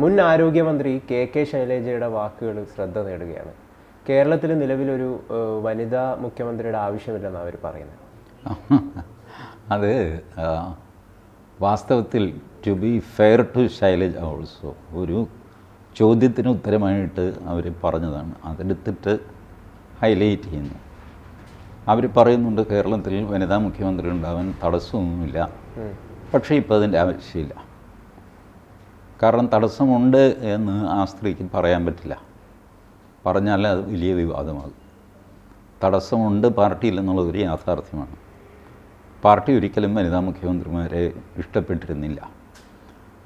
മുൻ ആരോഗ്യമന്ത്രി K K ശൈലജയുടെ വാക്കുകൾ ശ്രദ്ധ നേടുകയാണ്. കേരളത്തിൽ നിലവിലൊരു വനിതാ മുഖ്യമന്ത്രിയുടെ ആവശ്യമില്ലെന്നാണ് അവർ പറയുന്നത് അത് വാസ്തവത്തിൽ to be fair to Shailaja also ഒരു ചോദ്യത്തിന് ഉത്തരമായിട്ട് അവർ പറഞ്ഞതാണ്. അതെടുത്തിട്ട് ഹൈലൈറ്റ് ചെയ്യുന്നു. അവർ പറയുന്നുണ്ട് കേരളത്തിൽ വനിതാ മുഖ്യമന്ത്രി ഉണ്ടാവാൻ തടസ്സമൊന്നുമില്ല പക്ഷേ ഇപ്പോൾ അതിന്റെ ആവശ്യമില്ല. കാരണം തടസ്സമുണ്ട് എന്ന് ആ സ്ത്രീക്ക് പറയാൻ പറ്റില്ല. പറഞ്ഞാൽ അത് വലിയ വിവാദമാകും. തടസ്സമുണ്ട് പാർട്ടിയിൽ എന്നുള്ളത് ഒരു യാഥാർത്ഥ്യമാണ്. പാർട്ടി ഒരിക്കലും വനിതാ മുഖ്യമന്ത്രിമാരെ ഇഷ്ടപ്പെട്ടിരുന്നില്ല.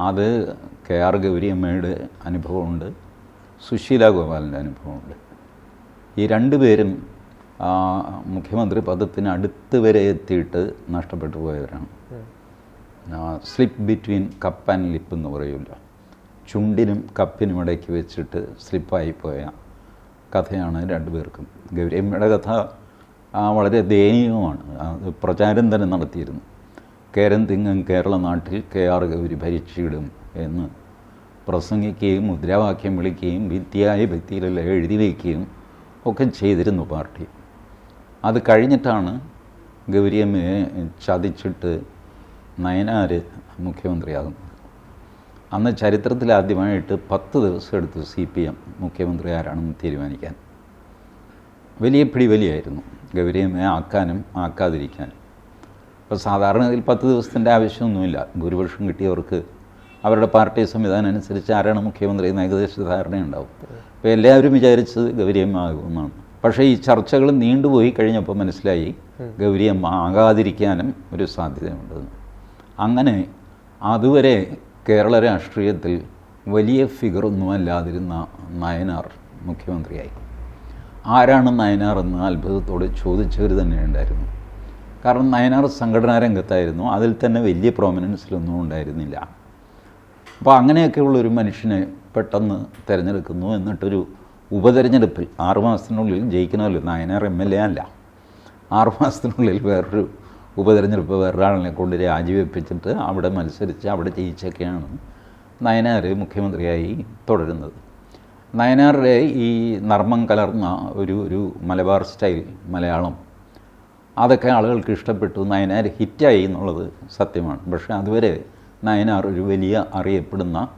അത് കെ ആർ ഗൗരിയമ്മയുടെ അനുഭവമുണ്ട് സുശീല ഗോപാലിന്റെ അനുഭവമുണ്ട്. ഈ രണ്ടുപേരും പേരും മുഖ്യമന്ത്രി പദത്തിന് അടുത്ത് വരെ എത്തിയിട്ട് നഷ്ടപ്പെട്ടു പോയവരാണ്. Slip between cup and lip എന്ന് പറയില്ല. ചുണ്ടിനും കപ്പിനും ഇടയ്ക്ക് വെച്ചിട്ട് സ്ലിപ്പായി പോയ കഥയാണ് രണ്ടുപേർക്കും. ഗൗരിയമ്മയുടെ കഥ ആ, വളരെ ദയനീയവുമാണ്. അത് പ്രചാരം തന്നെ നടത്തിയിരുന്നു. കേരം തിങ്ങും കേരള നാട്ടിൽ കെ ആർ ഗൗരി ഭരിച്ചിടും എന്ന് പ്രസംഗിക്കുകയും മുദ്രാവാക്യം വിളിക്കുകയും ഭിത്തിയായ ഭിത്തിയിലെല്ലാം എഴുതി വയ്ക്കുകയും ഒക്കെ ചെയ്തിരുന്നു പാർട്ടി. അത് കഴിഞ്ഞിട്ടാണ് ഗൗരിയമ്മയെ ചതിച്ചിട്ട് നയനാർ മുഖ്യമന്ത്രിയാകുന്നത്. അന്ന് ചരിത്രത്തിൽ ആദ്യമായിട്ട് പത്ത് ദിവസം എടുത്തു സി പി എം മുഖ്യമന്ത്രി ആരാണെന്ന് തീരുമാനിക്കാൻ. വലിയ പിടിവലിയായിരുന്നു. ഗൗരിയമ്മയെ ആക്കാനും ആക്കാതിരിക്കാനും സാധാരണ സാധാരണഗതിയിൽ പത്ത് ദിവസത്തിന്റെ ആവശ്യമൊന്നുമില്ല. ഭൂരിപക്ഷം കിട്ടിയവർക്ക് അവരുടെ പാർട്ടി സംവിധാനം അനുസരിച്ച് ആരാണ് മുഖ്യമന്ത്രി എന്ന് ഏകദേശ ധാരണയുണ്ടാവും. അപ്പോൾ എല്ലാവരും വിചാരിച്ചത് ഗൗരിയമ്മ ആകുമെന്നാണ്. പക്ഷേ ഈ ചർച്ചകൾ നീണ്ടുപോയി കഴിഞ്ഞപ്പോൾ മനസ്സിലായി ഗൗരിയമ്മ ആകാതിരിക്കാനും ഒരു സാധ്യതയുണ്ടെന്ന്. അങ്ങനെ അതുവരെ കേരള രാഷ്ട്രീയത്തിൽ വലിയ ഫിഗറൊന്നും അല്ലാതിരുന്ന നയനാർ മുഖ്യമന്ത്രിയായി. ആരാണ് നയനാർ എന്ന് അത്ഭുതത്തോടെ ചോദിച്ചവർ തന്നെ ഉണ്ടായിരുന്നു. കാരണം നയനാർ സംഘടനാ രംഗത്തായിരുന്നു. അതിൽ തന്നെ വലിയ പ്രോമിനൻസിലൊന്നും ഉണ്ടായിരുന്നില്ല. അപ്പോൾ അങ്ങനെയൊക്കെയുള്ള ഒരു മനുഷ്യനെ പെട്ടെന്ന് തിരഞ്ഞെടുക്കുന്നു എന്നിട്ടൊരു ഉപതെരഞ്ഞെടുപ്പിൽ ആറുമാസത്തിനുള്ളിൽ ജയിക്കണമല്ലോ. നയനാർ എം എൽ എ അല്ല. ആറുമാസത്തിനുള്ളിൽ വേറൊരു ഉപതെരഞ്ഞെടുപ്പ് വേറൊരാളിനെ കൊണ്ട് രാജിവെപ്പിച്ചിട്ട് അവിടെ മത്സരിച്ച് അവിടെ ജയിച്ചൊക്കെയാണ് നയനാർ മുഖ്യമന്ത്രിയായി തുടരുന്നത്. നയനാറിലെ ഈ നർമ്മം കലർന്ന ഒരു ഒരു മലബാർ സ്റ്റൈൽ മലയാളം അതൊക്കെ ആളുകൾക്ക് ഇഷ്ടപ്പെട്ടു. നയനാർ ഹിറ്റായി എന്നുള്ളത് സത്യമാണ്. പക്ഷേ അതുവരെ നയനാർ ഒരു വലിയ അറിയപ്പെടുന്ന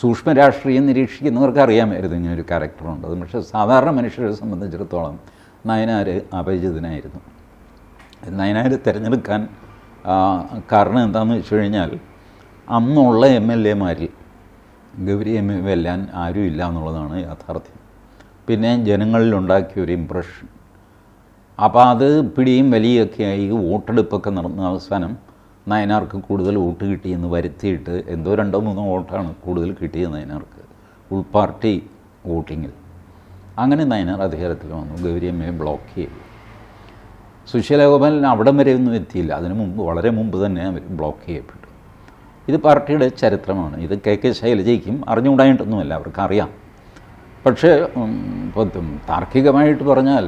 സൂക്ഷ്മ രാഷ്ട്രീയം നിരീക്ഷിക്കുന്നവർക്ക് അറിയാമായിരുന്നു ഇങ്ങനെ ഒരു ക്യാരക്ടറുണ്ട് പക്ഷേ സാധാരണ മനുഷ്യരെ സംബന്ധിച്ചിടത്തോളം നയനാർ അപരിചിതനായിരുന്നു. നയനാർ തിരഞ്ഞെടുക്കാൻ കാരണം എന്താണെന്ന് വെച്ച് കഴിഞ്ഞാൽ അന്നുള്ള എം എൽ എമാരിൽ ഗൗരി എം എ വെല്ലാൻ ആരും ഇല്ല എന്നുള്ളതാണ് യാഥാർത്ഥ്യം. പിന്നെ ജനങ്ങളിലുണ്ടാക്കിയ ഒരു ഇമ്പ്രഷൻ അപ്പോൾ അത് പിടിയും വലിയൊക്കെ ആയി വോട്ടെടുപ്പൊക്കെ നടന്ന അവസാനം നയനാർക്ക് കൂടുതൽ വോട്ട് കിട്ടിയെന്ന് വരുത്തിയിട്ട് എന്തോ രണ്ടോ മൂന്നോ വോട്ടാണ് കൂടുതൽ കിട്ടിയത് നയനാർക്ക് ഉൾപാർട്ടി വോട്ടിങ്ങിൽ. അങ്ങനെ നയനാർ അധികാരത്തിൽ വന്നു ഗൗരിയമ്മയെ ബ്ലോക്ക് ചെയ്തു. സുശീല ഗോപാലൻ അവിടം വരെ ഒന്നും എത്തിയില്ല. അതിനു മുമ്പ് വളരെ മുമ്പ് തന്നെ അവർ ബ്ലോക്ക് ചെയ്യപ്പെട്ടു. ഇത് പാർട്ടിയുടെ ചരിത്രമാണ്. ഇത് കെ കെ ശൈലജയ്ക്കും അറിഞ്ഞുകൂടായിട്ടൊന്നുമല്ല അവർക്ക് അറിയാം പക്ഷേ താർക്കികമായിട്ട് പറഞ്ഞാൽ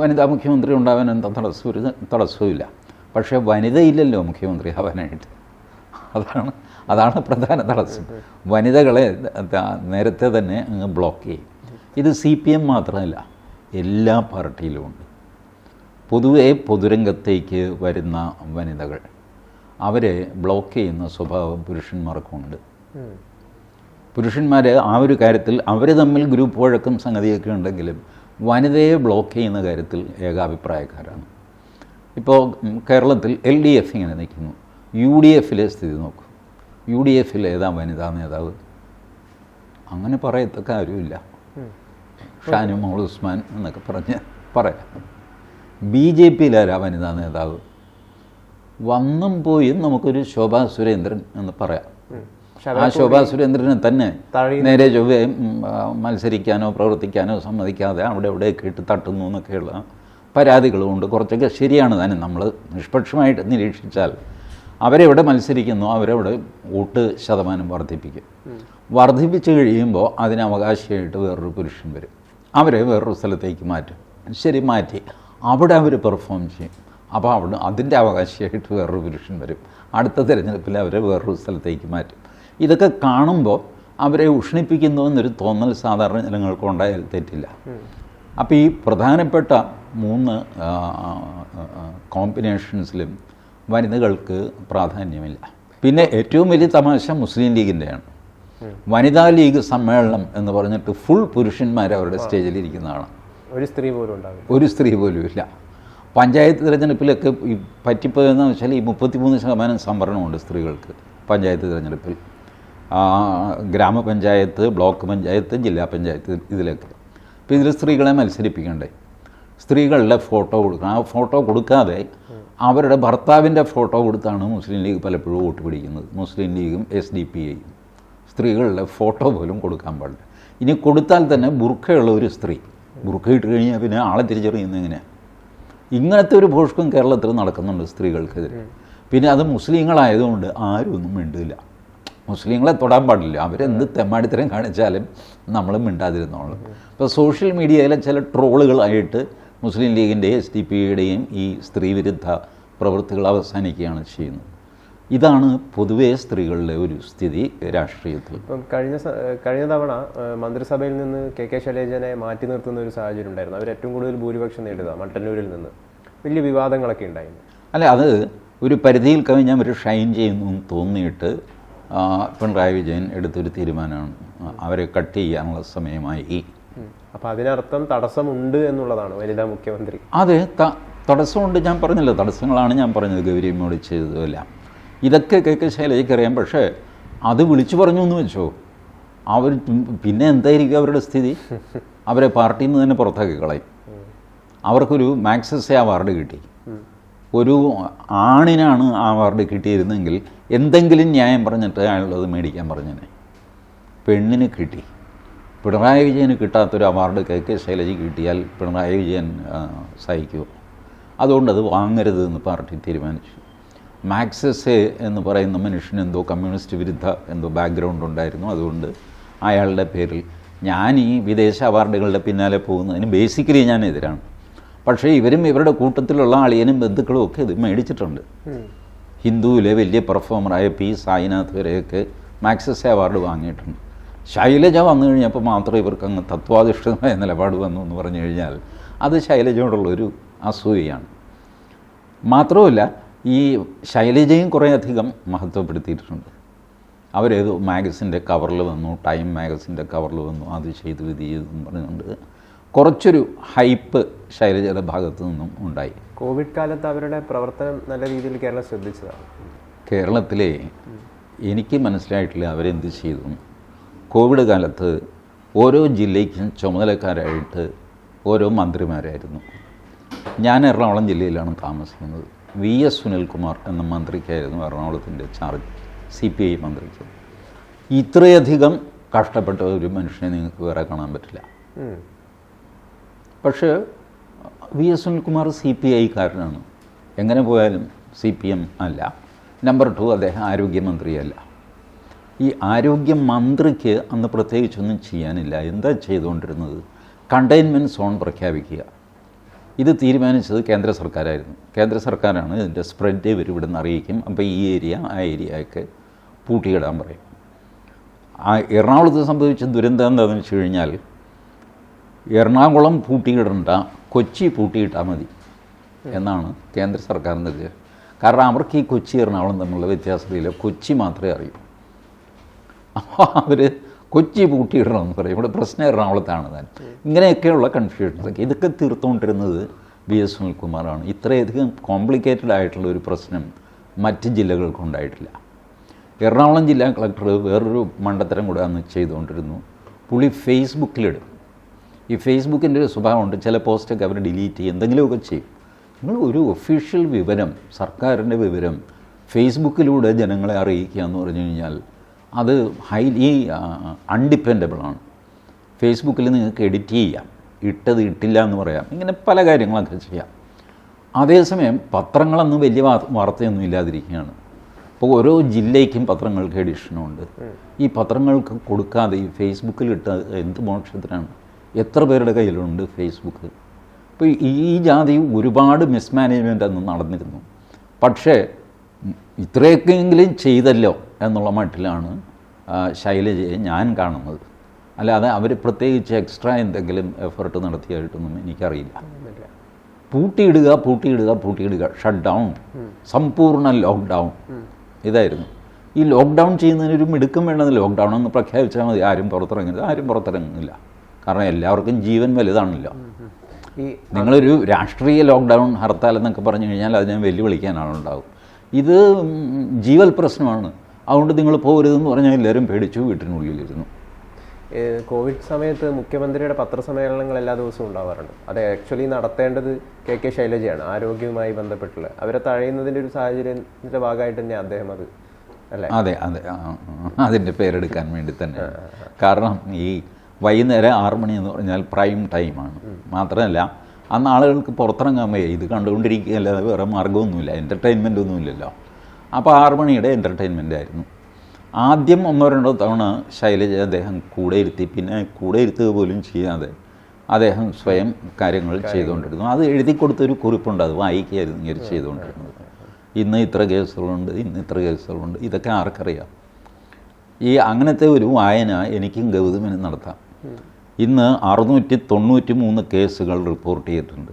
വനിതാ മുഖ്യമന്ത്രി ഉണ്ടാവാൻ എന്താ തടസ്സം? ഒരു തടസ്സവുമില്ല പക്ഷേ വനിതയില്ലല്ലോ മുഖ്യമന്ത്രി ആവാനായിട്ട്. അതാണ് അതാണ് പ്രധാന തടസ്സം. വനിതകളെ നേരത്തെ തന്നെ ബ്ലോക്ക് ചെയ്യും. ഇത് സി പി എം മാത്രമല്ല എല്ലാ പാർട്ടിയിലും ഉണ്ട്. പൊതുവെ പൊതുരംഗത്തേക്ക് വരുന്ന വനിതകൾ. അവരെ ബ്ലോക്ക് ചെയ്യുന്ന സ്വഭാവം പുരുഷന്മാർക്കുണ്ട് പുരുഷന്മാർ ആ ഒരു കാര്യത്തിൽ അവർ തമ്മിൽ ഗ്രൂപ്പ് വഴക്കം സംഗതിയൊക്കെ ഉണ്ടെങ്കിലും വനിതയെ ബ്ലോക്ക് ചെയ്യുന്ന കാര്യത്തിൽ ഏകാഭിപ്രായക്കാരാണ്. ഇപ്പോൾ കേരളത്തിൽ എൽ ഡി എഫ് ഇങ്ങനെ നിൽക്കുന്നു. യു ഡി എഫിലെ സ്ഥിതി നോക്കും. യു ഡി എഫിൽ ഏതാ വനിതാ നേതാവ്? അങ്ങനെ പറയത്തക്ക ആരുമില്ല. ഷാനു മോൾ ഉസ്മാൻ എന്നൊക്കെ പറഞ്ഞ് പറയാം. ബി ജെ പിയിലാരാ വനിതാ നേതാവ്? വന്നും പോയും നമുക്കൊരു ശോഭാ സുരേന്ദ്രൻ എന്ന് പറയാം. ആ ശോഭാ സുരേന്ദ്രനെ തന്നെ നേരെ ചൊവ്വേ മത്സരിക്കാനോ പ്രവർത്തിക്കാനോ സമ്മതിക്കാതെ അവിടെ എവിടെയൊക്കെ ഇട്ട് തട്ടുന്നു എന്നൊക്കെയുള്ള പരാതികളുമുണ്ട് കുറച്ചൊക്കെ ശരിയാണ് തന്നെ. നമ്മൾ നിഷ്പക്ഷമായിട്ട് നിരീക്ഷിച്ചാൽ അവരെവിടെ മത്സരിക്കുന്നു അവരവിടെ വോട്ട് ശതമാനം വർദ്ധിപ്പിക്കും. വർദ്ധിപ്പിച്ചു കഴിയുമ്പോൾ അതിന് അവകാശമായിട്ട് വേറൊരു പുരുഷൻ വരും. അവരെ വേറൊരു സ്ഥലത്തേക്ക് മാറ്റും. ശരി മാറ്റി. അവിടെ അവർ പെർഫോം ചെയ്യും. അപ്പോൾ അവിടെ അതിന്റെ അവകാശമായിട്ട് വേറൊരു പുരുഷൻ വരും. അടുത്ത തിരഞ്ഞെടുപ്പിൽ അവരെ വേറൊരു സ്ഥലത്തേക്ക് മാറ്റും. ഇതൊക്കെ കാണുമ്പോൾ അവരെ ഉഷ്ണിപ്പിക്കുന്നു എന്നൊരു തോന്നൽ സാധാരണ ജനങ്ങൾക്ക് ഉണ്ടായാൽ തെറ്റില്ല. അപ്പോൾ ഈ പ്രധാനപ്പെട്ട മൂന്ന് കോമ്പിനേഷൻസിലും വനിതകൾക്ക് പ്രാധാന്യമില്ല. പിന്നെ ഏറ്റവും വലിയ തമാശ മുസ്ലിം ലീഗിന്റെയാണ്. വനിതാ ലീഗ് സമ്മേളനം എന്ന് പറഞ്ഞിട്ട് ഫുൾ പുരുഷന്മാർ അവരുടെ സ്റ്റേജിൽ ഇരിക്കുന്നതാണ് ഒരു സ്ത്രീ പോലും ഉണ്ടാവില്ല. ഒരു സ്ത്രീ പോലും ഇല്ല. പഞ്ചായത്ത് തിരഞ്ഞെടുപ്പിലൊക്കെ ഈ പറ്റിപ്പോയെന്ന് വെച്ചാൽ ഈ മുപ്പത്തിമൂന്ന് ശതമാനം സംവരണമുണ്ട് സ്ത്രീകൾക്ക് പഞ്ചായത്ത് തിരഞ്ഞെടുപ്പിൽ. ഗ്രാമപഞ്ചായത്ത് ബ്ലോക്ക് പഞ്ചായത്ത് ജില്ലാ പഞ്ചായത്ത് ഇതിലൊക്കെ. അപ്പോൾ ഇതിൽ സ്ത്രീകളെ മത്സരിപ്പിക്കണ്ടേ? സ്ത്രീകളുടെ ഫോട്ടോ കൊടുക്കണം. ആ ഫോട്ടോ കൊടുക്കാതെ അവരുടെ ഭർത്താവിന്റെ ഫോട്ടോ കൊടുത്താണ് മുസ്ലിം ലീഗ് പലപ്പോഴും വോട്ട് പിടിക്കുന്നത്. മുസ്ലിം ലീഗും എസ് ഡി പി ഐയും. സ്ത്രീകളുടെ ഫോട്ടോ പോലും കൊടുക്കാൻ പാടില്ല. ഇനി കൊടുത്താൽ തന്നെ ബുർഖയുള്ള ഒരു സ്ത്രീ. ബുർഖ ഇട്ട് കഴിഞ്ഞാൽ പിന്നെ ആളെ തിരിച്ചറിയുന്ന എങ്ങനെയാണ് ഇങ്ങനത്തെ ഒരു ഭോഷ്കം കേരളത്തിൽ നടക്കുന്നുണ്ട് സ്ത്രീകൾക്കെതിരെ. പിന്നെ അത് മുസ്ലിങ്ങളായതുകൊണ്ട് ആരും ഒന്നും മിണ്ടില്ല. മുസ്ലിങ്ങളെ തൊടാൻ പാടില്ല. അവരെന്ത് തെമ്മാടിത്തരം കാണിച്ചാലും നമ്മൾ മിണ്ടാതിരുന്നോളൂ. ഇപ്പോൾ സോഷ്യൽ മീഡിയയിലെ ചില ട്രോളുകളായിട്ട് മുസ്ലിം ലീഗിന്റെ എസ് ഡി പിയുടെയും ഈ സ്ത്രീവിരുദ്ധ പ്രവൃത്തികൾ അവസാനിക്കുകയാണ് ചെയ്യുന്നത്. ഇതാണ് പൊതുവേ സ്ത്രീകളുടെ ഒരു സ്ഥിതി രാഷ്ട്രീയത്തിൽ. ഇപ്പം കഴിഞ്ഞ കഴിഞ്ഞ തവണ മന്ത്രിസഭയിൽ നിന്ന് കെ കെ ശൈലജനെ മാറ്റി നിർത്തുന്ന ഒരു സാഹചര്യം ഉണ്ടായിരുന്നു. അവർ ഏറ്റവും കൂടുതൽ ഭൂരിപക്ഷം നേടുക മട്ടന്നൂരിൽ നിന്ന്. വലിയ വിവാദങ്ങളൊക്കെ ഉണ്ടായിരുന്നു. അല്ല അത് ഒരു പരിധിയിൽ കവിഞ്ഞാൽ അവർ ഷൈൻ ചെയ്യുന്നു തോന്നിയിട്ട് പിണറായി വിജയൻ എടുത്തൊരു തീരുമാനമാണ്. അവരെ കട്ട് ചെയ്യാനുള്ള സമയമായി. അപ്പം അതിനർത്ഥം തടസ്സമുണ്ട് എന്നുള്ളതാണ് വനിതാ മുഖ്യമന്ത്രി. അതെ തടസ്സമുണ്ട് ഞാൻ പറഞ്ഞല്ലോ. തടസ്സങ്ങളാണ് ഞാൻ പറഞ്ഞത് ഗൗരിയമ്മയോട് ചെയ്തതെല്ലാം ഇതൊക്കെ കെ കെ ശൈലജയ്ക്കറിയാം പക്ഷേ അത് വിളിച്ചു പറഞ്ഞു എന്ന് വെച്ചോ. അവർ പിന്നെ എന്തായിരിക്കും അവരുടെ സ്ഥിതി? അവരെ പാർട്ടിയിൽ നിന്ന് തന്നെ പുറത്താക്കി കളയും. അവർക്കൊരു മാക്സസെ അവാർഡ് കിട്ടി. ഒരു ആണിനാണ് ആ അവാർഡ് കിട്ടിയിരുന്നെങ്കിൽ എന്തെങ്കിലും ന്യായം പറഞ്ഞിട്ട് അയാളുള്ളത് മേടിക്കാൻ പറഞ്ഞേനെ. പെണ്ണിന് കിട്ടി. പിണറായി വിജയന് കിട്ടാത്തൊരു അവാർഡ് കെ കെ ശൈലജ കിട്ടിയാൽ പിണറായി വിജയൻ സഹിക്കുമോ അതുകൊണ്ട് അത് വാങ്ങരുത് എന്ന് പാർട്ടി തീരുമാനിച്ചു. മാക്സസെ എന്ന് പറയുന്ന മനുഷ്യൻ എന്തോ കമ്മ്യൂണിസ്റ്റ് വിരുദ്ധ എന്തോ ബാക്ക്ഗ്രൗണ്ട് ഉണ്ടായിരുന്നു. അതുകൊണ്ട് അയാളുടെ പേരിൽ ഞാൻ ഈ വിദേശ അവാർഡുകളുടെ പിന്നാലെ പോകുന്നതിന് ബേസിക്കലി ഞാൻ എതിരാണ്. പക്ഷേ ഇവരും ഇവരുടെ കൂട്ടത്തിലുള്ള ആളിയനും ബന്ധുക്കളും ഒക്കെ ഇത് മേടിച്ചിട്ടുണ്ട്. ഹിന്ദുവിലെ വലിയ പെർഫോമറായ പി സായിനാഥ് വരെയൊക്കെ മാക്സസ് അവാർഡ് വാങ്ങിയിട്ടുണ്ട്. ശൈലജ വന്നു കഴിഞ്ഞപ്പോൾ മാത്രമേ ഇവർക്ക് അങ്ങ് തത്വാധിഷ്ഠിതമായ നിലപാട് വന്നു എന്ന് പറഞ്ഞു കഴിഞ്ഞാൽ അത് ശൈലജയോടുള്ളൊരു അസൂയയാണ്. മാത്രവുമല്ല ഈ ശൈലജയും കുറേയധികം മഹത്വപ്പെടുത്തിയിട്ടുണ്ട്. അവരേത് മാഗസിന്റെ കവറിൽ വന്നു ടൈം മാഗസിന്റെ കവറിൽ വന്നു അത് ചെയ്തു ഇത് ചെയ്തെന്ന് പറഞ്ഞുകൊണ്ട് കുറച്ചൊരു ഹൈപ്പ് ശൈലജയുടെ ഭാഗത്തു നിന്നും ഉണ്ടായി. കോവിഡ് കാലത്ത് അവരുടെ പ്രവർത്തനം നല്ല രീതിയിൽ കേരളം ശ്രദ്ധിച്ചതാണ്. കേരളത്തിലെ എനിക്ക് മനസ്സിലായിട്ടില്ല അവരെന്ത് ചെയ്തു. കോവിഡ് കാലത്ത് ഓരോ ജില്ലയ്ക്കും ചുമതലക്കാരായിട്ട് ഓരോ മന്ത്രിമാരായിരുന്നു. ഞാൻ എറണാകുളം ജില്ലയിലാണ് താമസിക്കുന്നത്. വി എസ് സുനിൽകുമാർ എന്ന മന്ത്രിക്കായിരുന്നു എറണാകുളത്തിന്റെ ചാർജ് സി പി ഐ മന്ത്രിക്ക്. ഇത്രയധികം കഷ്ടപ്പെട്ട ഒരു മനുഷ്യനെ നിങ്ങൾക്ക് വേറെ കാണാൻ പറ്റില്ല. പക്ഷേ V S Sunilkumar C P ഐക്കാരനാണ്. എങ്ങനെ പോയാലും സി പി എം അല്ല. നമ്പർ ടു അദ്ദേഹം ആരോഗ്യമന്ത്രിയല്ല. ഈ ആരോഗ്യമന്ത്രിക്ക് അന്ന് പ്രത്യേകിച്ചൊന്നും ചെയ്യാനില്ല. എന്താ ചെയ്തുകൊണ്ടിരുന്നത്? കണ്ടെയ്ൻമെന്റ് സോൺ പ്രഖ്യാപിക്കുക. ഇത് തീരുമാനിച്ചത് കേന്ദ്ര സർക്കാരായിരുന്നു. കേന്ദ്ര സർക്കാരാണ് ഇതിന്റെ സ്പ്രെഡ് ഇവർ ഇവിടെ നിന്ന് അറിയിക്കും. അപ്പോൾ ഈ ഏരിയ ആ ഏരിയ ഒക്കെ പൂട്ടിയിടാൻ പറയും. ആ എറണാകുളത്ത് സംഭവിച്ച ദുരന്തം എന്താണെന്ന് വെച്ച് കഴിഞ്ഞാൽ എറണാകുളം പൂട്ടിയിടണ്ട കൊച്ചി പൂട്ടിയിട്ടാൽ മതി എന്നാണ് കേന്ദ്ര സർക്കാർ നിർദ്ദേശം കാരണം അവർക്ക് ഈ കൊച്ചി എറണാകുളം തമ്മിലുള്ള വ്യത്യാസത്തിൽ കൊച്ചി മാത്രമേ അറിയൂ. അപ്പോൾ അവർ കൊച്ചി പൂട്ടിയിടണം എന്ന് പറയും. ഇവിടെ പ്രശ്നം എറണാകുളത്താണ് താൻ. ഇങ്ങനെയൊക്കെയുള്ള കൺഫ്യൂഷൻസൊക്കെ ഇതൊക്കെ തീർത്തുകൊണ്ടിരുന്നത് വി എസ് സുനിൽകുമാറാണ്. ഇത്രയധികം കോംപ്ലിക്കേറ്റഡ് ആയിട്ടുള്ള ഒരു പ്രശ്നം മറ്റ് ജില്ലകൾക്ക് ഉണ്ടായിട്ടില്ല. എറണാകുളം ജില്ലാ കളക്ടർ വേറൊരു മണ്ടത്തരം കൂടെ അന്ന് ചെയ്തുകൊണ്ടിരുന്നു. പുള്ളി ഫേസ്ബുക്കിലിടും. ഈ ഫേസ്ബുക്കിന്റെ ഒരു സ്വഭാവമുണ്ട്. ചില പോസ്റ്റൊക്കെ അവർ ഡിലീറ്റ് ചെയ്യും. എന്തെങ്കിലുമൊക്കെ ചെയ്യും. നിങ്ങൾ ഒരു ഒഫീഷ്യൽ വിവരം സർക്കാരിന്റെ വിവരം ഫേസ്ബുക്കിലൂടെ ജനങ്ങളെ അറിയിക്കുക എന്ന് പറഞ്ഞു കഴിഞ്ഞാൽ അത് ഹൈലി അൺഡിപ്പെൻഡബിളാണ് ഫേസ്ബുക്കിൽ നിങ്ങൾക്ക് എഡിറ്റ് ചെയ്യാം. ഇട്ടത് ഇട്ടില്ല എന്ന് പറയാം. ഇങ്ങനെ പല കാര്യങ്ങളൊക്കെ ചെയ്യാം. അതേസമയം പത്രങ്ങളൊന്നും വലിയ വാർത്തയൊന്നും ഇല്ലാതിരിക്കുകയാണ്. ഇപ്പോൾ ഓരോ ജില്ലയ്ക്കും പത്രങ്ങൾക്ക് എഡിഷനുണ്ട് ഈ പത്രങ്ങൾക്ക് കൊടുക്കാതെ ഈ ഫേസ്ബുക്കിൽ ഇട്ട എന്ത് മോക്ഷത്തിനാണ്? എത്ര പേരുടെ കയ്യിലുണ്ട് ഫേസ്ബുക്ക് ഇപ്പോൾ ഈ ജാതി ഒരുപാട് മിസ്മാനേജ്മെന്റ് അന്ന് നടന്നിരുന്നു. പക്ഷേ ഇത്രയൊക്കെയെങ്കിലും ചെയ്തല്ലോ എന്നുള്ള മട്ടിലാണ് ശൈലജയെ ഞാൻ കാണുന്നത്. അല്ലാതെ അവർ പ്രത്യേകിച്ച് എക്സ്ട്രാ എന്തെങ്കിലും എഫർട്ട് നടത്തിയായിട്ടൊന്നും എനിക്കറിയില്ല. പൂട്ടിയിടുക പൂട്ടിയിടുക പൂട്ടിയിടുക. ഷട്ട് ഡൗൺ സമ്പൂർണ ലോക്ക്ഡൗൺ ഇതായിരുന്നു. ഈ ലോക്ക്ഡൗൺ ചെയ്യുന്നതിനൊരു മിടുക്കം വേണ്ടത് ലോക്ക്ഡൗൺ എന്ന് പ്രഖ്യാപിച്ചാൽ മതി. ആരും പുറത്തിറങ്ങരുത്. ആരും പുറത്തിറങ്ങുന്നില്ല. കാരണം എല്ലാവർക്കും ജീവൻ വലുതാണല്ലോ. ഈ നിങ്ങളൊരു രാഷ്ട്രീയ ലോക്ക്ഡൗൺ ഹർത്താൽ എന്നൊക്കെ പറഞ്ഞു കഴിഞ്ഞാൽ അതിനെ വെല്ലുവിളിക്കാനാണ് ആളുണ്ടാവും. ഇത് ജീവൽ പ്രശ്നമാണ്. അതുകൊണ്ട് നിങ്ങൾ പോകരുതെന്ന് പറഞ്ഞാൽ എല്ലാവരും പേടിച്ചു വീട്ടിനുള്ളിലിരുന്നു. കോവിഡ് സമയത്ത് മുഖ്യമന്ത്രിയുടെ പത്രസമ്മേളനങ്ങൾ എല്ലാ ദിവസവും ഉണ്ടാവാറുണ്ട്. അത് ആക്ച്വലി നടത്തേണ്ടത് കെ കെ ശൈലജയാണ് ആരോഗ്യവുമായി ബന്ധപ്പെട്ടുള്ള. അവരെ തഴയുന്നതിന്റെ ഒരു സാഹചര്യത്തിന്റെ ഭാഗമായിട്ട് തന്നെ അദ്ദേഹം അത് അല്ലേ? അതെ അതെ അതിന്റെ പേരെടുക്കാൻ വേണ്ടി തന്നെ. കാരണം ഈ വൈകുന്നേരം ആറ് മണി എന്ന് പറഞ്ഞാൽ പ്രൈം ടൈമാണ്. മാത്രമല്ല അന്ന് ആളുകൾക്ക് പുറത്തിറങ്ങാൻ വയ്യ. ഇത് കണ്ടുകൊണ്ടിരിക്കുകയല്ലാതെ വേറെ മാർഗമൊന്നുമില്ല എന്റർടൈൻമെന്റ് ഒന്നുമില്ലല്ലോ. അപ്പോൾ ആറുമണിയുടെ എന്റർടൈൻമെന്റ് ആയിരുന്നു. ആദ്യം ഒന്നോ രണ്ടോ തവണ ശൈലജ അദ്ദേഹം കൂടെ ഇരുത്തി പിന്നെ കൂടെ ഇരുത്തുക പോലും ചെയ്യാതെ അദ്ദേഹം സ്വയം കാര്യങ്ങൾ ചെയ്തുകൊണ്ടിരുന്നു. അത് എഴുതി കൊടുത്തൊരു കുറിപ്പുണ്ട് അത് വായിക്കുകയായിരുന്നു ഇങ്ങനെ ചെയ്തുകൊണ്ടിരുന്നത്. ഇന്ന് ഇത്ര കേസുകളുണ്ട് ഇന്ന് ഇത്ര കേസുകളുണ്ട് ഇതൊക്കെ ആർക്കറിയാം? ഈ അങ്ങനത്തെ ഒരു വായന എനിക്കും ഗൗതമനും നടത്താം. ഇന്ന് അറുന്നൂറ്റി തൊണ്ണൂറ്റി മൂന്ന് കേസുകൾ റിപ്പോർട്ട് ചെയ്തിട്ടുണ്ട്.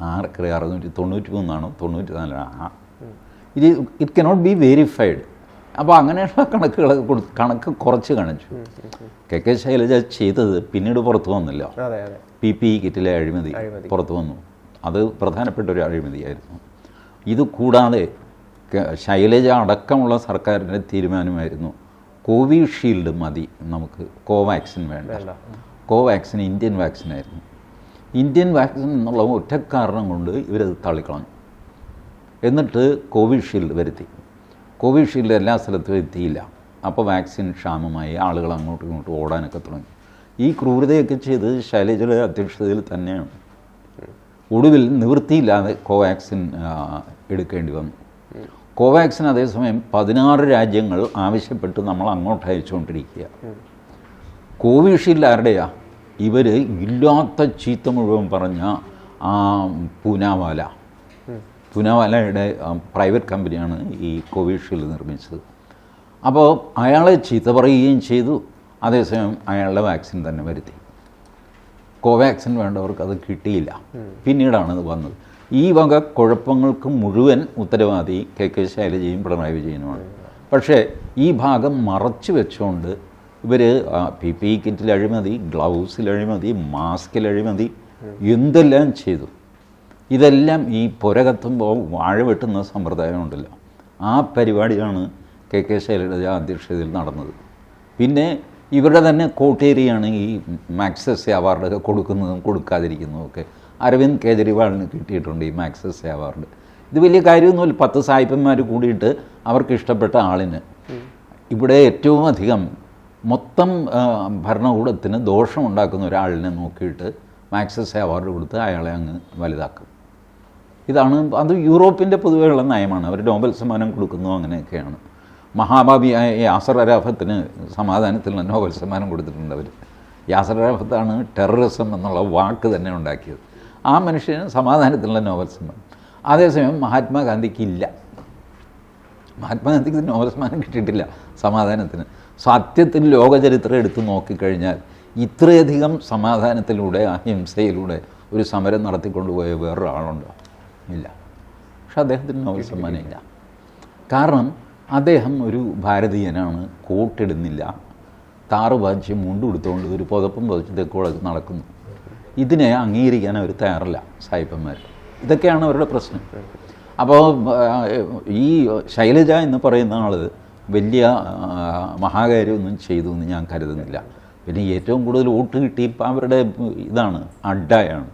ആർക്കറിയാം അറുന്നൂറ്റി തൊണ്ണൂറ്റി മൂന്നാണോ തൊണ്ണൂറ്റി നാലാണോ ഇത് ഇറ്റ് കനോട്ട് ബി വെരിഫൈഡ് അപ്പോൾ അങ്ങനെയുള്ള കണക്കുകളൊക്കെ കൊടുത്ത് കണക്ക് കുറച്ച് കാണിച്ചു. കെ കെ ശൈലജ ചെയ്തത് പിന്നീട് പുറത്തു വന്നില്ല. പി പി ഇ കിറ്റിലെ അഴിമതി. പുറത്തു വന്നു. അത് പ്രധാനപ്പെട്ട ഒരു അഴിമതിയായിരുന്നു. ഇത് കൂടാതെ ശൈലജ അടക്കമുള്ള സർക്കാരിന്റെ തീരുമാനമായിരുന്നു. കോവിഷീൽഡ് മതി നമുക്ക് കോവാക്സിൻ വേണ്ട. കോവാക്സിൻ ഇന്ത്യൻ വാക്സിനായിരുന്നു. ഇന്ത്യൻ വാക്സിൻ എന്നുള്ള ഒറ്റ കാരണം കൊണ്ട് ഇവരത് തള്ളിക്കളഞ്ഞു. എന്നിട്ട് കോവിഷീൽഡ് വരുത്തി. കോവിഷീൽഡ് എല്ലാ സ്ഥലത്തും എത്തിയില്ല. അപ്പോൾ വാക്സിൻ ക്ഷാമമായി ആളുകൾ അങ്ങോട്ടും ഇങ്ങോട്ടും ഓടാനൊക്കെ തുടങ്ങി. ഈ ക്രൂരതയൊക്കെ ചെയ്ത് ശൈലജയുടെ അധ്യക്ഷതയിൽ തന്നെയാണ്. ഒടുവിൽ നിവൃത്തിയില്ലാതെ കോവാക്സിൻ എടുക്കേണ്ടി വന്നു. കോവാക്സിൻ അതേസമയം പതിനാറ് രാജ്യങ്ങൾ ആവശ്യപ്പെട്ട് നമ്മൾ അങ്ങോട്ട് അയച്ചുകൊണ്ടിരിക്കുക കോവിഷീൽഡ് ആരുടെയാ? ഇവർ ഇല്ലാത്ത ചീത്ത മുഴുവൻ പറഞ്ഞ ആ പൂനാവാല. പൂനാവാലയുടെ പ്രൈവറ്റ് കമ്പനിയാണ് ഈ കോവിഷീൽഡ് നിർമ്മിച്ചത്. അപ്പോൾ അയാളെ ചീത്ത പറയുകയും ചെയ്തു. അതേസമയം അയാളുടെ വാക്സിൻ തന്നെ വരുത്തി. കോവാക്സിൻ വേണ്ടവർക്ക് അത് കിട്ടിയില്ല. പിന്നീടാണ് ഇത് വന്നത്. ഈ വക കുഴപ്പങ്ങൾക്ക് മുഴുവൻ ഉത്തരവാദി കെ കെ ശൈലജയും പിണറായി വിജയനുമാണ്. പക്ഷേ ഈ ഭാഗം മറച്ചു വെച്ചുകൊണ്ട് ഇവർ പി പി കിറ്റിൽ അഴിമതി ഗ്ലൗസിൽ അഴിമതി മാസ്കിൽ അഴിമതി എന്തെല്ലാം ചെയ്തു? ഇതെല്ലാം ഈ പുര കത്തുമ്പോൾ വാഴ വെട്ടുന്ന സമ്പ്രദായം ഉണ്ടല്ലോ ആ പരിപാടിയാണ് കെ കെ ശൈലജ അധ്യക്ഷതയിൽ നടന്നത്. പിന്നെ ഇവരുടെ തന്നെ കോട്ടേരിയാണ് ഈ മാക്സസ് അവാർഡൊക്കെ കൊടുക്കുന്നതും കൊടുക്കാതിരിക്കുന്നതും ഒക്കെ. അരവിന്ദ് കേജ്രിവാളിന് കിട്ടിയിട്ടുണ്ട് ഈ മാക്സസ് അവാർഡ്. ഇത് വലിയ കാര്യമൊന്നുമില്ല. പത്ത് സായിപ്പന്മാർ കൂടിയിട്ട് അവർക്ക് ഇഷ്ടപ്പെട്ട ആളിന്. ഇവിടെ ഏറ്റവും അധികം മൊത്തം ഭരണകൂടത്തിന് ഭരണകൂടത്തിന് ദോഷമുണ്ടാക്കുന്ന ഒരാളിനെ നോക്കിയിട്ട് മാക്സസ് അവാർഡ് കൊടുത്ത് അയാളെ അങ്ങ് വലുതാക്കും. ഇതാണ് അത് യൂറോപ്പിന്റെ പൊതുവെയുള്ള നയമാണ്. അവർ നോബൽ സമ്മാനം കൊടുക്കുന്നു അങ്ങനെയൊക്കെയാണ്. മഹാഭാവിയായ യാസർ അരാഫത്തിന് സമാധാനത്തിലുള്ള നോബൽ സമ്മാനം കൊടുത്തിട്ടുണ്ട് അവർ യാസർ അരാഫത്താണ് ടെററിസം എന്നുള്ള വാക്ക് തന്നെ ഉണ്ടാക്കിയത്. ആ മനുഷ്യന് സമാധാനത്തിലുള്ള നോബൽ സമ്മാനം. അതേസമയം മഹാത്മാഗാന്ധിക്ക് ഇല്ല. മഹാത്മാഗാന്ധിക്ക് നോബൽ സമ്മാനം കിട്ടിയിട്ടില്ല സമാധാനത്തിന്. സത്യത്തിൽ ലോകചരിത്രം എടുത്തു നോക്കിക്കഴിഞ്ഞാൽ ഇത്രയധികം സമാധാനത്തിലൂടെ അഹിംസയിലൂടെ ഒരു സമരം നടത്തിക്കൊണ്ടുപോയ വേറൊരാളുണ്ടോ? ഇല്ല. പക്ഷെ അദ്ദേഹത്തിന് നോബൽ സമ്മാനം ഇല്ല കാരണം അദ്ദേഹം ഒരു ഭാരതീയനാണ് കോട്ടിടുന്നില്ല. താറ് മുണ്ടു കൊടുത്തുകൊണ്ട് ഒരു പുതപ്പും പുതച്ച് തെക്കുകളൊക്കെ നടക്കുന്നു. ഇതിനെ അംഗീകരിക്കാൻ അവർ തയ്യാറല്ല സായിപ്പന്മാർ. ഇതൊക്കെയാണ് അവരുടെ പ്രശ്നം. അപ്പോൾ ഈ ശൈലജ എന്ന് പറയുന്ന ആൾ വലിയ മഹാകാര്യമൊന്നും ചെയ്തു എന്ന് ഞാൻ കരുതുന്നില്ല. പിന്നെ ഏറ്റവും കൂടുതൽ വോട്ട് കിട്ടി ഇപ്പം അവരുടെ ഇതാണ് അഡ്ഡയാണ്.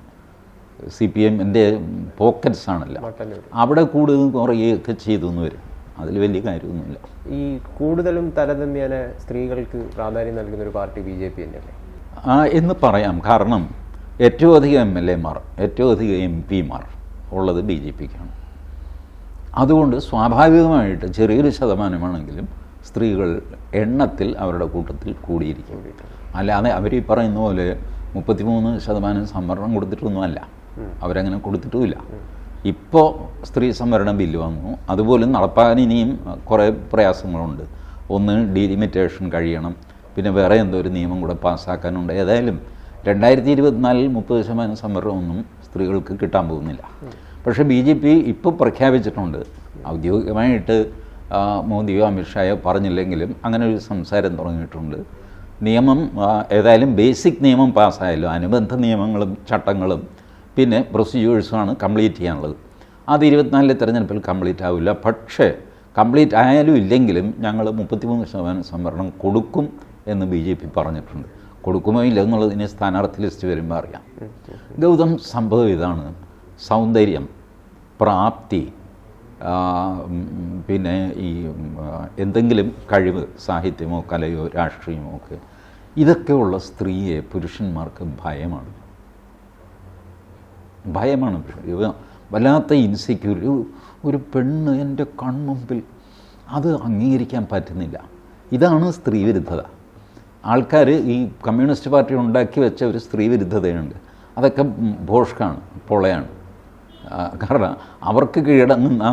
സി പി എമ്മിന്റെ പോക്കറ്റ്സ് ആണല്ലോ. അവിടെ കൂടുതൽ കുറയുകയൊക്കെ ചെയ്തു എന്ന് വരും. അതിൽ വലിയ കാര്യമൊന്നുമില്ല. ഈ കൂടുതലും തരതമ്യേന സ്ത്രീകൾക്ക് പ്രാധാന്യം നൽകുന്ന ഒരു പാർട്ടി ബി ജെ പി തന്നെയല്ലേ? ആ, എന്ന് പറയാം. കാരണം ഏറ്റവും അധികം എം എൽ എമാർ ഏറ്റവും അധികം എം പിമാർ ഉള്ളത് ബി ജെ പിക്കാണ് അതുകൊണ്ട് സ്വാഭാവികമായിട്ട് ചെറിയൊരു ശതമാനമാണെങ്കിലും സ്ത്രീകൾ എണ്ണത്തിൽ അവരുടെ കൂട്ടത്തിൽ കൂടിയിരിക്കും. അല്ലാതെ അവർ ഈ പറയുന്ന പോലെ മുപ്പത്തിമൂന്ന് ശതമാനം സംവരണം കൊടുത്തിട്ടൊന്നുമല്ല. അവരങ്ങനെ കൊടുത്തിട്ടുമില്ല. ഇപ്പോൾ സ്ത്രീ സംവരണ ബില്ല് വന്നു. അതുപോലെ നടപ്പാൻ ഇനിയും കുറേ പ്രയാസങ്ങളുണ്ട്. ഒന്ന് ഡീലിമിറ്റേഷൻ കഴിയണം. പിന്നെ വേറെ എന്തോ ഒരു നിയമം കൂടെ പാസ്സാക്കാനുണ്ട്. ഏതായാലും രണ്ടായിരത്തി ഇരുപത്തിനാലിൽ മുപ്പത് ശതമാനം സംവരണമൊന്നും സ്ത്രീകൾക്ക് കിട്ടാൻ പോകുന്നില്ല. പക്ഷേ ബി ജെ പി ഇപ്പോൾ പ്രഖ്യാപിച്ചിട്ടുണ്ട്. ഔദ്യോഗികമായിട്ട് മോദിയോ അമിത്ഷായോ പറഞ്ഞില്ലെങ്കിലും അങ്ങനെ ഒരു സംസാരം തുടങ്ങിയിട്ടുണ്ട്. നിയമം ഏതായാലും ബേസിക് നിയമം പാസ്സായാലും അനുബന്ധ നിയമങ്ങളും ചട്ടങ്ങളും പിന്നെ പ്രൊസീജിയേഴ്സുമാണ് കംപ്ലീറ്റ് ചെയ്യാനുള്ളത്. അത് ഇരുപത്തിനാലിലെ തിരഞ്ഞെടുപ്പിൽ കംപ്ലീറ്റ് ആവില്ല. പക്ഷേ കംപ്ലീറ്റ് ആയാലും ഇല്ലെങ്കിലും ഞങ്ങൾ മുപ്പത്തിമൂന്ന് ശതമാനം സംവരണം കൊടുക്കും എന്ന് ബി ജെ പി പറഞ്ഞിട്ടുണ്ട്. കൊടുക്കുമോ ഇല്ല എന്നുള്ളതിനെ സ്ഥാനാർത്ഥി ലിസ്റ്റ് വരുമ്പോൾ അറിയാം. ഗൗതം സംഭവം ഇതാണ്. സൗന്ദര്യം പ്രാപ്തി പിന്നെ ഈ എന്തെങ്കിലും കഴിവ് സാഹിത്യമോ കലയോ രാഷ്ട്രീയമോ ഒക്കെ ഇതൊക്കെയുള്ള സ്ത്രീയെ പുരുഷന്മാർക്ക് ഭയമാണ്. ഭയമാണ് വല്ലാത്ത ഇൻസെക്യൂർ ഒരു പെണ്ണ് എന്റെ കൺമുമ്പിൽ അത് അംഗീകരിക്കാൻ പറ്റുന്നില്ല. ഇതാണ് സ്ത്രീവിരുദ്ധത. ആൾക്കാർ ഈ കമ്മ്യൂണിസ്റ്റ് പാർട്ടി ഉണ്ടാക്കി വെച്ച ഒരു സ്ത്രീവിരുദ്ധതയുണ്ട്. അതൊക്കെ ഭോഷ്കാണ് പൊളയാണ്. കാരണം അവർക്ക് കീഴടങ്ങുന്ന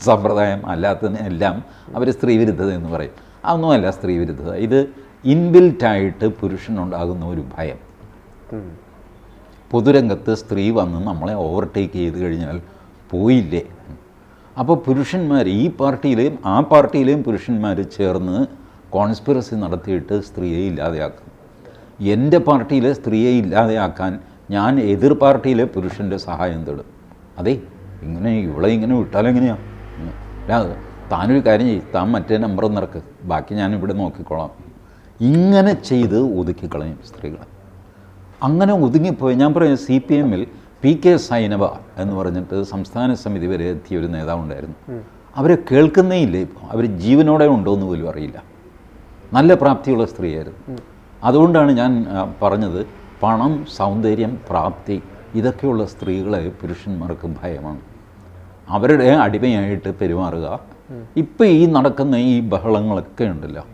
സമ്പ്രദായം അല്ലാത്തതിനെല്ലാം അവർ സ്ത്രീവിരുദ്ധത എന്ന് പറയും. അതൊന്നുമല്ല സ്ത്രീവിരുദ്ധത. ഇത് ഇൻബിൽറ്റായിട്ട് പുരുഷനുണ്ടാകുന്ന ഒരു ഭയം. പൊതുരംഗത്ത് സ്ത്രീ വന്ന് നമ്മളെ ഓവർടേക്ക് ചെയ്ത് കഴിഞ്ഞാൽ പോയില്ലേ? അപ്പോൾ പുരുഷന്മാർ ഈ പാർട്ടിയിലെയും ആ പാർട്ടിയിലെയും പുരുഷന്മാർ ചേർന്ന് കോൺസ്പിറസി നടത്തിയിട്ട് സ്ത്രീയെ ഇല്ലാതെയാക്കും. എന്റെ പാർട്ടിയിലെ സ്ത്രീയെ ഇല്ലാതെയാക്കാൻ ഞാൻ എതിർ പാർട്ടിയിലെ പുരുഷന്റെ സഹായം തേടും. അതെ ഇങ്ങനെ ഇവളെ ഇങ്ങനെ വിട്ടാലെങ്ങനെയാണ് അല്ല താനൊരു കാര്യം ചെയ്യും താൻ മറ്റേ നമ്പർ നിറക്ക് ബാക്കി ഞാൻ ഇവിടെ നോക്കിക്കോളാം. ഇങ്ങനെ ചെയ്ത് ഒതുക്കിക്കളയും സ്ത്രീകളെ. അങ്ങനെ ഒതുങ്ങിപ്പോയി ഞാൻ പറയാം സി പി എമ്മിൽ പി കെ സൈനവ എന്ന് പറഞ്ഞിട്ട് സംസ്ഥാന സമിതി വരെ എത്തിയ ഒരു നേതാവുണ്ടായിരുന്നു. അവരെ കേൾക്കുന്നേ ഇല്ല ഇപ്പോൾ അവർ ജീവനോടെ ഉണ്ടോ എന്ന് പോലും അറിയില്ല. നല്ല പ്രാപ്തിയുള്ള സ്ത്രീയായിരുന്നു. അതുകൊണ്ടാണ് ഞാൻ പറഞ്ഞത് പണം സൗന്ദര്യം പ്രാപ്തി ഇതൊക്കെയുള്ള സ്ത്രീകളെ പുരുഷന്മാർക്ക് ഭയമാണ്. അവരുടെ അടിമയായിട്ട് പെരുമാറുക. ഇപ്പം ഈ നടക്കുന്ന ഈ ബഹളങ്ങളൊക്കെ ഉണ്ടല്ലോ.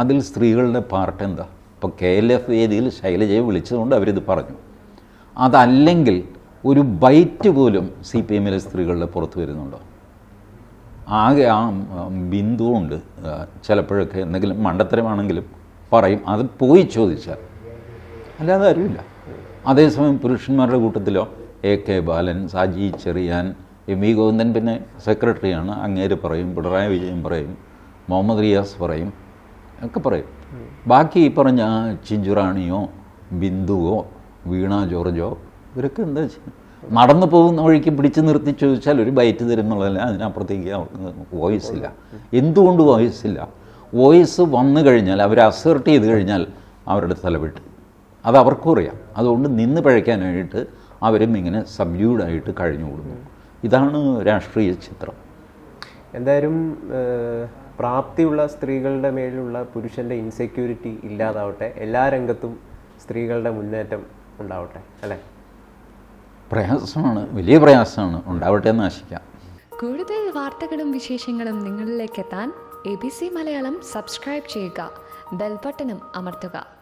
അതിൽ സ്ത്രീകളുടെ പാർട്ട് എന്താ? ഇപ്പോൾ കെ എൽ എഫ് വേദിയിൽ ശൈലജയെ വിളിച്ചതുകൊണ്ട് അവരിത് പറഞ്ഞു. അതല്ലെങ്കിൽ ഒരു ബൈറ്റ് പോലും സി പി എമ്മിലെ സ്ത്രീകളുടെ പുറത്ത് വരുന്നുണ്ടോ? ആകെ ആ ബിന്ദു ബിന്ദുവുണ്ട് ചിലപ്പോഴൊക്കെ എന്തെങ്കിലും മണ്ടത്തരമാണെങ്കിലും പറയും. അത് പോയി ചോദിച്ചാൽ അല്ലാതെ ആരുമില്ല. അതേസമയം പുരുഷന്മാരുടെ കൂട്ടത്തിലോ A K Balan Saji Cheriyan M V Govindan പിന്നെ സെക്രട്ടറിയാണ്. അങ്ങേര് പറയും പിണറായി വിജയൻ പറയും മുഹമ്മദ് റിയാസ് പറയും ഒക്കെ പറയും. ബാക്കി ഈ പറഞ്ഞ ചിഞ്ചുറാണിയോ ബിന്ദുവോ വീണ ജോർജോ ഇവരൊക്കെ എന്താ വെച്ചാൽ നടന്നു പോകുന്ന വഴിക്ക് പിടിച്ചു നിർത്തി ചോദിച്ചാൽ ഒരു ബൈറ്റ് തരും എന്നുള്ളതല്ല അതിനപ്പുറത്തേക്ക് വോയിസ് ഇല്ല. എന്തുകൊണ്ട് വോയിസ് ഇല്ല? വോയിസ് വന്നു കഴിഞ്ഞാൽ അവർ അസേർട്ട് ചെയ്ത് കഴിഞ്ഞാൽ അവരുടെ തലവിട്ട്. അത് അവർക്കും അറിയാം. അതുകൊണ്ട് നിന്ന് പഴയ്ക്കാനായിട്ട് അവരും ഇങ്ങനെ സബ്ഡ്യൂഡായിട്ട് കഴിഞ്ഞു കൊടുക്കും ഇതാണ് രാഷ്ട്രീയ ചിത്രം. എന്തായാലും പ്രാപ്തിയുള്ള സ്ത്രീകളുടെ മേലുള്ള പുരുഷന്റെ ഇൻസെക്യൂരിറ്റി ഇല്ലാതാവട്ടെ. എല്ലാ രംഗത്തും സ്ത്രീകളുടെ മുന്നേറ്റം ഉണ്ടാവട്ടെ അല്ലേ? പ്രയാസമാണ്. വലിയ പ്രയാസമാണ്. ഉണ്ടാവട്ടെ എന്ന് ആശിക്കാം. കൂടുതൽ വാർത്തകളും വിശേഷങ്ങളും നിങ്ങളിലേക്ക് എത്താൻ A B C Malayalam subscribe ചെയ്യുക. ബെൽബട്ടനും അമർത്തുക.